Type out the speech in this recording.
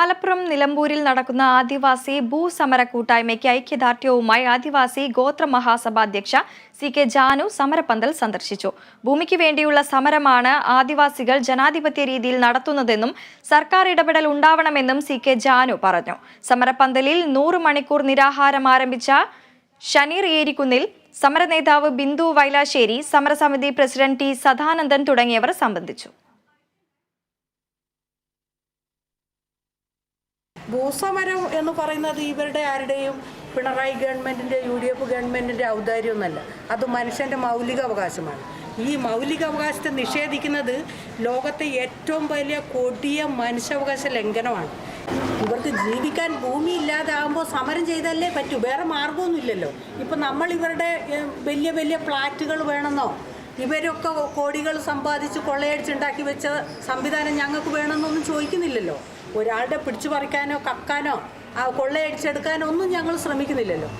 മലപ്പുറം നിലമ്പൂരിൽ നടക്കുന്ന ആദിവാസി ഭൂസമര കൂട്ടായ്മയ്ക്ക് ഐക്യദാർഢ്യവുമായി ആദിവാസി ഗോത്ര മഹാസഭ അധ്യക്ഷ സി കെ ജാനു സമരപന്തൽ സന്ദർശിച്ചു. ഭൂമിക്ക് വേണ്ടിയുള്ള സമരമാണ് ആദിവാസികൾ ജനാധിപത്യ രീതിയിൽ നടത്തുന്നതെന്നും സർക്കാർ ഇടപെടൽ ഉണ്ടാവണമെന്നും സി കെ ജാനു പറഞ്ഞു. സമരപന്തലിൽ നൂറ് മണിക്കൂർ നിരാഹാരം ആരംഭിച്ച ഷനീർ ഏരിക്കുന്നിൽ സമരനേതാവ് ബിന്ദു വൈലാശ്ശേരി സമരസമിതി പ്രസിഡന്റ് ടി സദാനന്ദൻ തുടങ്ങിയവർ സംബന്ധിച്ചു. ഭൂസമരം എന്ന് പറയുന്നത് ഇവരുടെ ആരുടെയും പിണറായി ഗവൺമെന്റിന്റെ യു ഡി എഫ് ഗവൺമെന്റിന്റെ ഔദാര്യമൊന്നുമല്ല. അത് മനുഷ്യന്റെ മൗലിക അവകാശമാണ് ഈ മൗലിക അവകാശത്തെ നിഷേധിക്കുന്നത് ലോകത്തെ ഏറ്റവും വലിയ കൊടിയ മനുഷ്യാവകാശ ലംഘനമാണ്. ഇവർക്ക് ജീവിക്കാൻ ഭൂമി ഇല്ലാതാകുമ്പോൾ സമരം ചെയ്തല്ലേ പറ്റൂ? വേറെ മാർഗമൊന്നുമില്ലല്ലോ ഇപ്പം നമ്മൾ ഇവരുടെ വലിയ വലിയ ഫ്ലാറ്റുകൾ വേണമെന്നോ ഇവരൊക്കെ കോടികൾ സമ്പാദിച്ച് കൊള്ളയടിച്ചുണ്ടാക്കി വെച്ച സംവിധാനം ഞങ്ങൾക്ക് വേണമെന്നൊന്നും ചോദിക്കുന്നില്ലല്ലോ. ഒരാളുടെ പിടിച്ചു പറിക്കാനോ കക്കാനോ ആ കൊള്ളയടിച്ചെടുക്കാനോ ഒന്നും ഞങ്ങൾ ശ്രമിക്കുന്നില്ലല്ലോ.